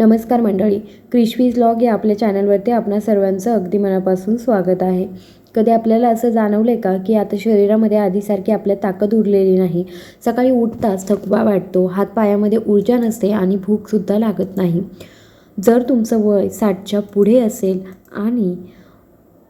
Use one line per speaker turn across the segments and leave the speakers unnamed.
नमस्कार मंडळी क्रिशवीज लॉग या आपल्या चॅनलवरती आपणा सर्वांचं अगदी मनापासून स्वागत आहे. कधी आपल्याला असं जाणवलं आहे का की आता शरीरामध्ये आधीसारखी आपल्या ताकद उरलेली नाही? सकाळी उठताच थकवा वाटतो हातपायामध्ये ऊर्जा नसते आणि भूकसुद्धा लागत नाही. जर तुमचं वय साठच्या पुढे असेल आणि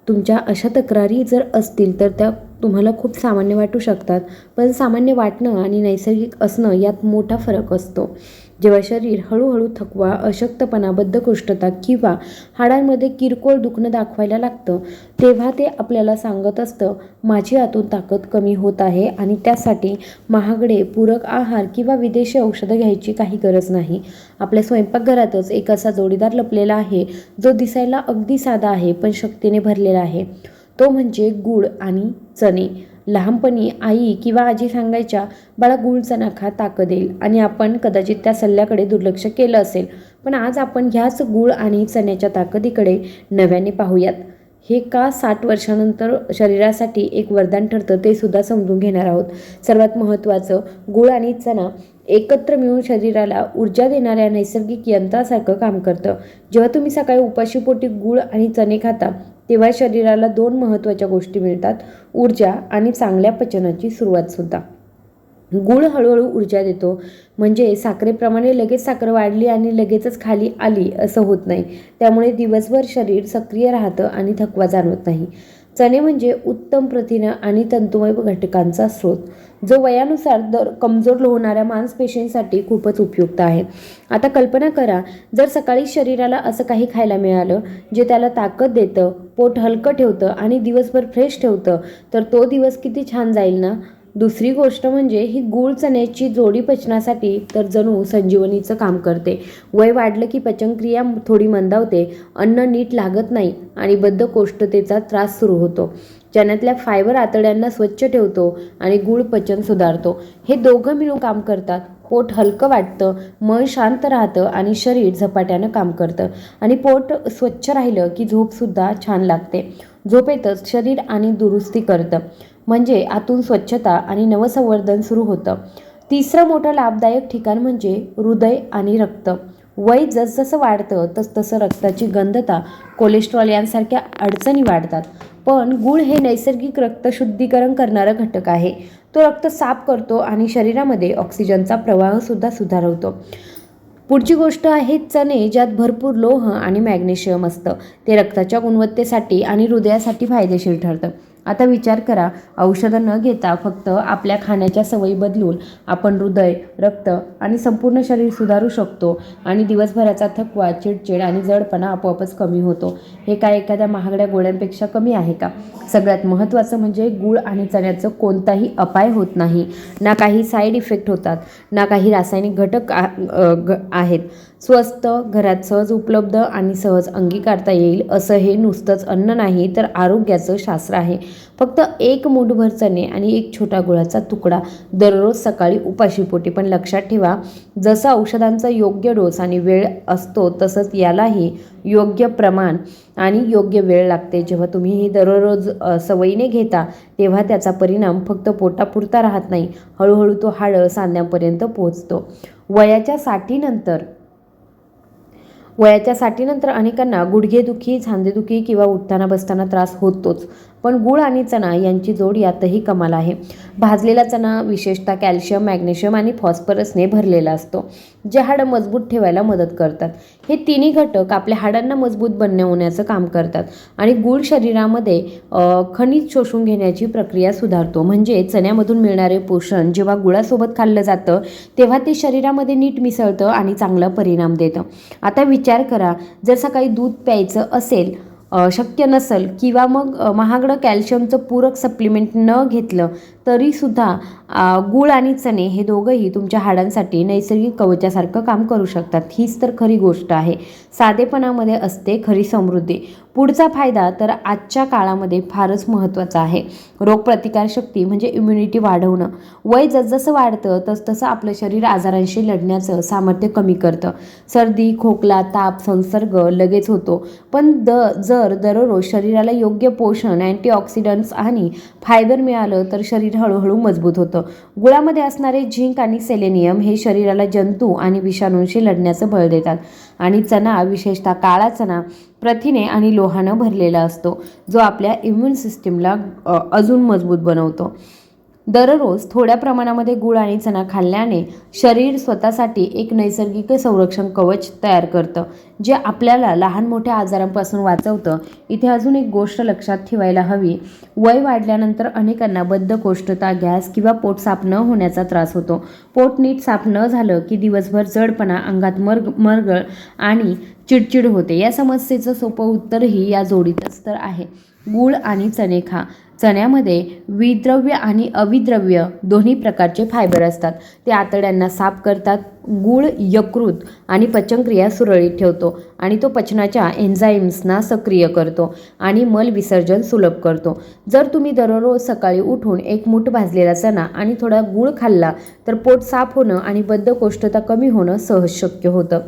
तुमच्या अशा तक्रारी जर असतील तर त्या तुम्हाला खूप सामान्य वाटू शकतात. पण सामान्य वाटणं आणि नैसर्गिक असणं यात मोठा फरक असतो. जेव्हा शरीर हळूहळू थकवा अशक्तपणा बद्धकोष्ठता किंवा हाडांमध्ये किरकोळ दुखणं दाखवायला लागतं तेव्हा ते आपल्याला सांगत असतं माझी आतून ताकद कमी होत आहे आणि त्यासाठी महागडे पूरक आहार किंवा विदेशी औषधं घ्यायची काही गरज नाही. आपल्या स्वयंपाकघरातच एक असा जोडीदार लपलेला आहे जो दिसायला अगदी साधा आहे पण शक्तीने भरलेला आहे. तो म्हणजे गूळ आणि चणे. लहानपणी आई किंवा आजी सांगायच्या बाळा गूळ चणा खा ताकद येईल. आणि आपण कदाचित त्या सल्ल्याकडे दुर्लक्ष केलं असेल. पण आज आपण ह्याच गूळ आणि चण्याच्या ताकदीकडे नव्याने पाहूयात. हे का साठ वर्षानंतर शरीरासाठी एक वरदान ठरतं ते सुद्धा समजून घेणार आहोत. सर्वात महत्त्वाचं गूळ आणि चणा एकत्र मिळून शरीराला ऊर्जा देणाऱ्या नैसर्गिक यंत्रासारखं काम करतं. जेव्हा तुम्ही सकाळी उपाशीपोटी गूळ आणि चणे खाता तेव्हा शरीराला दोन महत्त्वाच्या गोष्टी मिळतात ऊर्जा आणि चांगल्या पचनाची सुरुवातसुद्धा गूळ हळूहळू ऊर्जा देतो. म्हणजे साखरेप्रमाणे लगेच साखर वाढली आणि लगेचच खाली आली असं होत नाही. त्यामुळे दिवसभर शरीर सक्रिय राहतं आणि थकवा जाणवत नाही. चणे म्हणजे उत्तम प्रथिनं आणि तंतुमय घटकांचा स्रोत जो वयानुसार दर कमजोर होणाऱ्या मांसपेशींसाठी खूपच उपयुक्त आहे. आता कल्पना करा जर सकाळी शरीराला असं काही खायला मिळालं जे त्याला ताकद देतं पोट हलकं ठेवतं आणि दिवसभर फ्रेश ठेवतं तर तो दिवस किती छान जाईल ना? दुसरी गोष्ट म्हणजे ही गूळ चण्याची जोडी पचनासाठी तर जणू संजीवनीचं काम करते. वय वाढलं की पचनक्रिया थोडी मंदावते अन्न नीट लागत नाही आणि बद्धकोष्ठतेचा त्रास सुरू होतो. चण्यातल्या फायबर आतड्यांना स्वच्छ ठेवतो आणि गूळ पचन सुधारतो. हे दोघं मिळून काम करतात. पोट हलकं वाटतं मन शांत राहतं आणि शरीर झपाट्यानं काम करतं. आणि पोट स्वच्छ राहिलं की झोपसुद्धा छान लागते. झोपेतच शरीर आणि दुरुस्ती करतं. म्हणजे आतून स्वच्छता आणि नवसंवर्धन सुरू होतं. तिसरं मोठं लाभदायक ठिकाण म्हणजे हृदय आणि रक्त. वय जसजसं वाढतं तसतसं रक्ताची गंधता कोलेस्ट्रॉल यांसारख्या अडचणी वाढतात. पण गूळ हे नैसर्गिक रक्त शुद्धीकरण करणारा घटक आहे. तो रक्त साफ करतो आणि शरीरामध्ये ऑक्सिजनचा प्रवाहसुद्धा सुधारवतो. पुढची गोष्ट आहे चणे ज्यात भरपूर लोह आणि मॅग्नेशियम असतं. ते रक्ताच्या गुणवत्तेसाठी आणि हृदयासाठी फायदेशीर ठरतं. आता विचार करा औषधं न घेता फक्त आपल्या खाण्याच्या सवयी बदलून आपण हृदय रक्त आणि संपूर्ण शरीर सुधारू शकतो आणि दिवसभराचा थकवा चिडचिड आणि जडपणा आपोआपच कमी होतो. हे काय एखाद्या महागड्या गोळ्यांपेक्षा कमी आहे का? सगळ्यात महत्त्वाचं म्हणजे गूळ आणि चण्याचं कोणताही अपाय होत नाही. ना काही साईड इफेक्ट होतात ना काही रासायनिक घटक आहेत. स्वस्त घरात सहज उपलब्ध आणि सहज अंगीकारता येईल असं हे नुसतंच अन्न नाही तर आरोग्याचं शास्त्र आहे. फक्त एक मूठभर चणे आणि एक छोटा गुळाचा तुकडा दररोज सकाळी उपाशीपोटी पण लक्षात ठेवा जसं औषधांचा योग्य डोस आणि वेळ असतो तसंच यालाही योग्य प्रमाण आणि योग्य वेळ लागते. जेव्हा तुम्ही ही दररोज सवयीने घेता तेव्हा त्याचा परिणाम फक्त पोटापुरता राहत नाही. हळूहळू तो हाडं सांध्यापर्यंत पोहोचतो. वयाच्या साठीनंतर वयाच्या साठीनंतर अनेकांना गुडघेदुखी सांधेदुखी किंवा उठताना बसताना त्रास होतोच. पण गूळ आणि चणा यांची जोड यातही कमाल आहे. भाजलेला चणा विशेषतः कॅल्शियम मॅग्नेशियम आणि फॉस्फरसने भरलेला असतो जे हाडं मजबूत ठेवायला मदत करतात. हे तिन्ही घटक आपल्या हाडांना मजबूत बनवण्याचं काम करतात आणि गूळ शरीरामध्ये खनिज शोषून घेण्याची प्रक्रिया सुधारतो. म्हणजे चण्यामधून मिळणारे पोषण जेव्हा गुळासोबत खाल्लं जातं तेव्हा ते शरीरामध्ये नीट मिसळतं आणि चांगला परिणाम देतं. आता विचार करा जर सकाळी दूध प्यायचं असेल शक्य नसेल किंवा मग महागडं कॅल्शियमचं पूरक सप्लिमेंट न घेतलं तरीसुद्धा गूळ आणि चणे हे दोघंही तुमच्या हाडांसाठी नैसर्गिक कवचासारखं काम करू शकतात. हीच तर खरी गोष्ट आहे. साधेपणामध्ये असते खरी समृद्धी. पुढचा फायदा तर आजच्या काळामध्ये फारच महत्त्वाचा आहे. रोगप्रतिकारशक्ती म्हणजे इम्युनिटी वाढवणं. वय जसजसं वाढतं तसतसं आपलं शरीर आजारांशी लढण्याचं सामर्थ्य कमी करतं. सर्दी खोकला ताप संसर्ग लगेच होतो. पण द जर दररोज शरीराला योग्य पोषण अँटीऑक्सिडंट्स आणि फायबर मिळालं तर शरीर शरीर हळूहळू मजबूत होतं. गुळामध्ये असणारे झिंक आणि सेलेनियम हे शरीराला जंतू आणि विषाणूंशी लढण्याचं बळ देतात. आणि चणा विशेषतः काळा चणा प्रथिने आणि लोहानं भरलेला असतो जो आपल्या इम्युन सिस्टीमला अजून मजबूत बनवतो. दररोज थोड्या प्रमाणामध्ये गुळ आणि चणा खाल्ल्याने शरीर स्वतःसाठी एक नैसर्गिक संरक्षण कवच तयार करतं जे आपल्याला लहान मोठ्या आजारांपासून वाचवतं. इथे अजून एक गोष्ट लक्षात ठेवायला हवी. वय वाढल्यानंतर अनेकांना बद्धकोष्ठता गॅस किंवा पोट साफ न होण्याचा त्रास होतो. पोट नीट साफ न झालं की दिवसभर जडपणा अंगात मर्ग मरगळ आणि चिडचिड होते. या समस्येचं सोपं उत्तरही या जोडीतच तर आहे. गूळ आणि चणे खा. चण्यामध्ये विद्रव्य आणि अविद्रव्य दोन्ही प्रकारचे फायबर असतात. ते आतड्यांना साफ करतात गूळ यकृत आणि पचनक्रिया सुरळीत ठेवतो आणि तो पचनाच्या एन्झाईम्सना सक्रिय करतो आणि मल विसर्जन सुलभ करतो. जर तुम्ही दररोज सकाळी उठून एक मूठ भाजलेला चणा आणि थोडा गूळ खाल्ला तर पोट साफ होणं आणि बद्धकोष्ठता कमी होणं सहज शक्य होतं.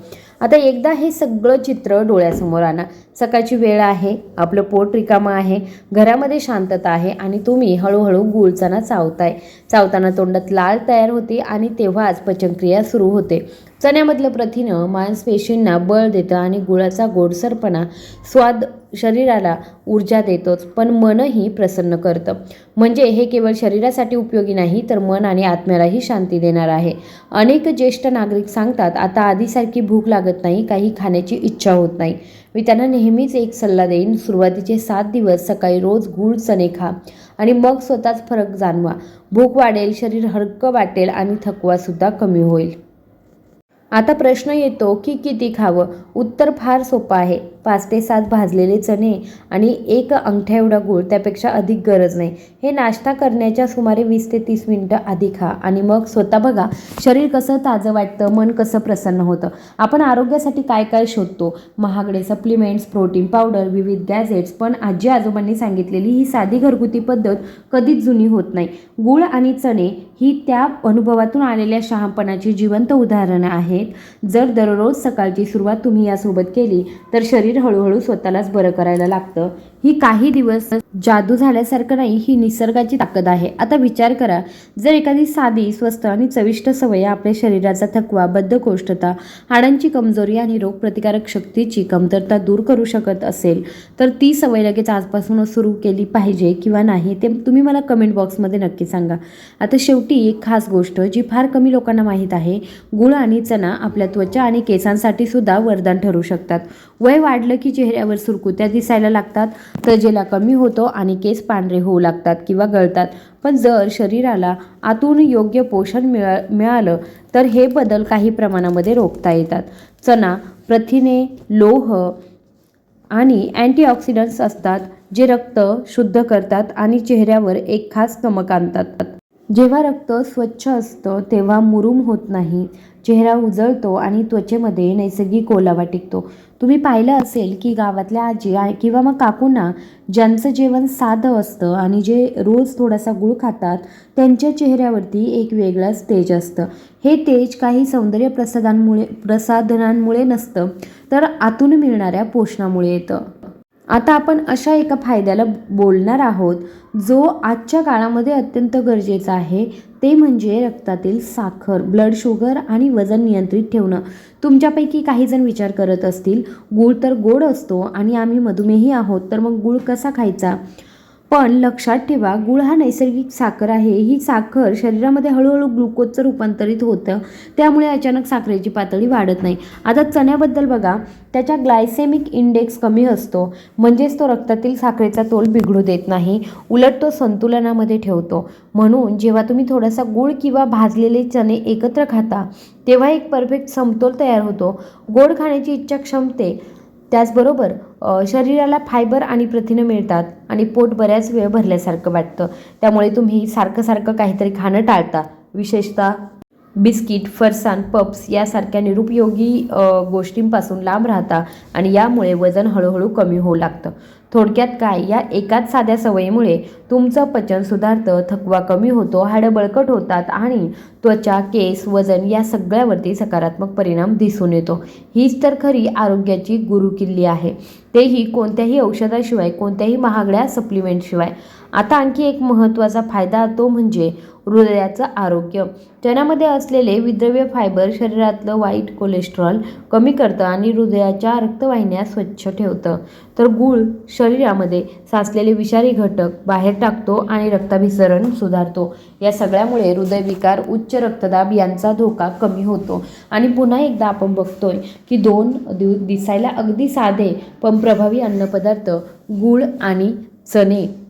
आता एकदा हे सगळं चित्र डोळ्यासमोर आणा. सकाळची वेळ आहे आपलं पोट रिकामं आहे घरामध्ये शांतता आहे आणि तुम्ही हळूहळू गुळचाना चावताय. चावताना तोंडात लाळ तयार होते आणि तेव्हाच पचनक्रिया सुरू होते. चण्यामधलं प्रथिनं मांसपेशींना बळ देतं आणि गुळाचा गोडसरपणा स्वाद शरीराला ऊर्जा देतोच पण मनही प्रसन्न करतं. म्हणजे हे केवळ शरीरासाठी उपयोगी नाही तर मन आणि आत्म्यालाही शांती देणार आहे. अनेक ज्येष्ठ नागरिक सांगतात आता आधीसारखी भूक लागत नाही काही खाण्याची इच्छा होत नाही. मी त्यांना नेहमीच एक सल्ला देईन सुरुवातीचे सात दिवस सकाळी रोज गूळ चणे खा आणि मग स्वतःच फरक जाणवा. भूक वाढेल शरीर हलकं वाटेल आणि थकवासुद्धा कमी होईल. आता प्रश्न येतो की किती खावं? उत्तर फार सोपं आहे. पाच ते सात भाजलेले चणे आणि एक अंगठ्या एवढा गूळ त्यापेक्षा अधिक गरज नाही. हे नाश्ता करण्याच्या सुमारे वीस ते तीस मिनटं आधी खा आणि मग स्वतः बघा शरीर कसं ताजं वाटतं मन कसं प्रसन्न होतं. आपण आरोग्यासाठी काय काय शोधतो? महागडे सप्लिमेंट्स प्रोटीन पावडर विविध गॅजेट्स पण आजी आजोबांनी सांगितलेली ही साधी घरगुती पद्धत कधीच जुनी होत नाही. गूळ आणि चणे ही त्या अनुभवातून आलेल्या शहाणपणाची जिवंत उदाहरणं आहेत. जर दररोज सकाळची सुरुवात तुम्ही यासोबत केली तर शरीर हळूहळू स्वतःलाच बरं करायला लागतं. ही काही दिवस जादू झाल्यासारखं नाही ही निसर्गाची ताकद आहे. आता विचार करा जर एखादी साधी स्वस्त आणि चविष्ट सवय आपल्या शरीराचा थकवा बद्धकोष्ठता हाडांची कमजोरी आणि रोगप्रतिकारक शक्तीची कमतरता दूर करू शकत असेल तर ती सवय लगेच आजपासूनच सुरू केली पाहिजे किंवा नाही ते तुम्ही मला कमेंट बॉक्समध्ये नक्की सांगा. आता शेवटी एक खास गोष्ट जी फार कमी लोकांना माहीत आहे गुळ आणि चणा आपल्या त्वचा आणि केसांसाठी सुद्धा वरदान ठरू शकतात. वय वाढलं की चेहऱ्यावर सुरकुत्या दिसायला लागतात त्वजेला कमी होतो आणि केस पांढरे होऊ लागतात किंवा गळतात पण जर शरीराला आतून योग्य पोषण मिळा मिळालं तर हे बदल काही प्रमाणामध्ये रोखता येतात. चणा प्रथिने लोह आणि अँटीऑक्सिडंट्स असतात जे रक्त शुद्ध करतात आणि चेहऱ्यावर एक खास चमक आणतात. जेव्हा रक्त स्वच्छ असतं तेव्हा मुरूम होत नाही. चेहरा उजळतो आणि त्वचेमध्ये नैसर्गिक ओलावा टिकतो. तुम्ही पाहिलं असेल की गावातल्या आजी किंवा मग काकूंना ज्यांचं जेवण साधं असतं आणि जे रोज थोडासा गुळ खातात त्यांच्या चेहऱ्यावरती एक वेगळंच तेज असतं. हे तेज काही सौंदर्य प्रसादांमुळे प्रसाधनांमुळे नसतं तर आतून मिळणाऱ्या पोषणामुळे येतं. आता आपण अशा एका फायद्याला बोलणार आहोत जो आजच्या काळामध्ये अत्यंत गरजेचा आहे. ते म्हणजे रक्तातील साखर ब्लड शुगर आणि वजन नियंत्रित ठेवणं. तुमच्यापैकी काही जण विचार करत असतील गूळ तर गोड असतो आणि आम्ही मधुमेही आहोत तर मग गूळ कसा खायचा? पण लक्षात ठेवा गुळ हा नैसर्गिक साखर आहे. ही साखर शरीरामध्ये हळूहळू ग्लुकोजचं रूपांतरित होतं. त्यामुळे अचानक साखरेची पातळी वाढत नाही. आता चण्याबद्दल बघा. त्याच्या ग्लायसेमिक इंडेक्स कमी असतो. म्हणजेच तो रक्तातील साखरेचा तोल बिघडू देत नाही. उलट तो संतुलनामध्ये ठेवतो. म्हणून जेव्हा तुम्ही थोडासा गूळ किंवा भाजलेले चणे एकत्र खाता तेव्हा एक परफेक्ट समतोल तयार होतो. गोड खाण्याची इच्छा क्षमते त्याचबरोबर शरीराला फायबर आणि प्रथिनं मिळतात आणि पोट बऱ्याच वेळ भरल्यासारखं वाटतं. त्यामुळे तुम्ही सारखं सारखं काहीतरी खाणं टाळता. विशेषतः बिस्किट फरसाण पप्स यासारख्या निरुपयोगी गोष्टींपासून लांब राहता आणि यामुळे वजन हळूहळू कमी होऊ लागतं. थोडक्यात काय? या एकाच साध्या सवयीमुळे तुमचं पचन सुधारतं थकवा कमी होतो हाडं बळकट होतात आणि त्वचा केस वजन या सगळ्यावरती सकारात्मक परिणाम दिसून येतो. हीच तर खरी आरोग्याची गुरुकिल्ली आहे. तेही कोणत्याही औषधाशिवाय कोणत्याही महागड्या सप्लिमेंटशिवाय. आता आणखी एक महत्त्वाचा फायदा तो म्हणजे हृदयाचं आरोग्य. चण्यामध्ये असलेले विद्रव्य फायबर शरीरातलं वाईट कोलेस्ट्रॉल कमी करतं आणि हृदयाच्या रक्तवाहिन्या स्वच्छ ठेवतं. तर गूळ शरीरामध्ये साचलेले विषारी घटक बाहेर टाकतो आणि रक्ताभिसरण सुधारतो. या सगळ्यामुळे हृदयविकार उच्च रक्तदाब यांचा धोका कमी होतो. आणि पुन्हा एकदा आपण बघतोय की दोन दिसायला अगदी साधे पण प्रभावी अन्नपदार्थ गूळ आणि चणे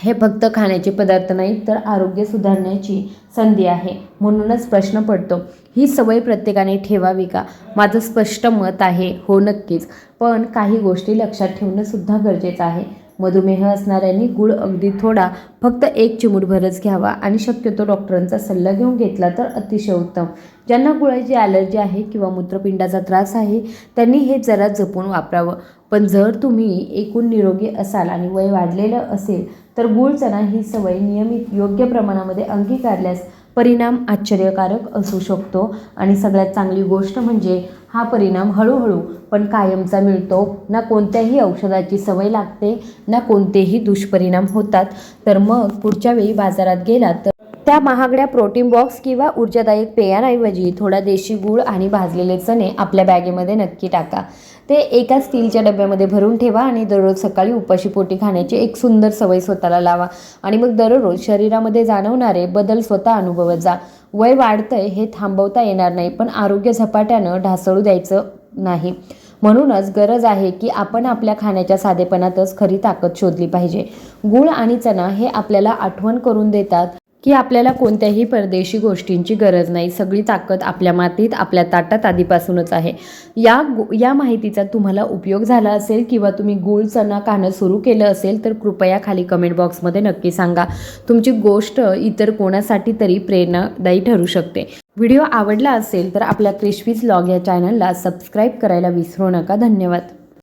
हे फक्त खाण्याचे पदार्थ नाहीत तर आरोग्य सुधारण्याची संधी आहे. म्हणूनच प्रश्न पडतो ही सवय प्रत्येकाने ठेवावी का? माझं स्पष्ट मत आहे हो नक्कीच. पण काही गोष्टी लक्षात ठेवणंसुद्धा गरजेचं आहे. मधुमेह असणाऱ्यांनी गुळ अगदी थोडा फक्त एक चिमूटभरच घ्यावा आणि शक्यतो डॉक्टरांचा सल्ला घेऊन घेतला तर अतिशय उत्तम. ज्यांना गुळाची ॲलर्जी आहे किंवा मूत्रपिंडाचा त्रास आहे त्यांनी हे जरा जपून वापरावं. पण जर तुम्ही एकूण निरोगी असाल आणि वय वाढलेलं असेल तर गूळ चणा ही सवय नियमित योग्य प्रमाणामध्ये अंगीकारल्यास परिणाम आश्चर्यकारक असू शकतो. आणि सगळ्यात चांगली गोष्ट म्हणजे हा परिणाम हळूहळू पण कायमचा मिळतो. ना कोणत्याही औषधाची सवय लागते ना कोणतेही दुष्परिणाम होतात. तर मग पुढच्या वेळी बाजारात गेलात तर त्या महागड्या प्रोटीन बॉक्स किंवा ऊर्जादायक पेयांऐवजी थोडा देशी गूळ आणि भाजलेले चणे आपल्या बॅगेमध्ये नक्की टाका. ते एका स्टीलच्या डब्यामध्ये भरून ठेवा आणि दररोज सकाळी उपाशी पोटी खाण्याची एक सुंदर सवय स्वतःला लावा. आणि मग दररोज शरीरामध्ये जाणवणारे बदल स्वतः अनुभवत जा. वय वाढतंय हे थांबवता येणार नाही पण आरोग्य झपाट्यानं ढासळू द्यायचं नाही. म्हणूनच गरज आहे की आपण आपल्या खाण्याच्या साधेपणातच खरी ताकद शोधली पाहिजे. गूळ आणि चणा हे आपल्याला आठवण करून देतात. की आपल्याला कोणत्याही परदेशी गोष्टींची गरज नाही. सगळी ताकद आपल्या मातीत आपल्या ताटात आधीपासूनच आहे. या गु या माहितीचा तुम्हाला उपयोग झाला असेल किंवा तुम्ही गुळ चणा खाणं सुरू केलं असेल तर कृपया खाली कमेंट बॉक्समध्ये नक्की सांगा. तुमची गोष्ट इतर कोणासाठी तरी प्रेरणादायी ठरू शकते. व्हिडिओ आवडला असेल तर आपल्या क्रिशवीज लॉग या चॅनलला सबस्क्राईब करायला विसरू नका. धन्यवाद.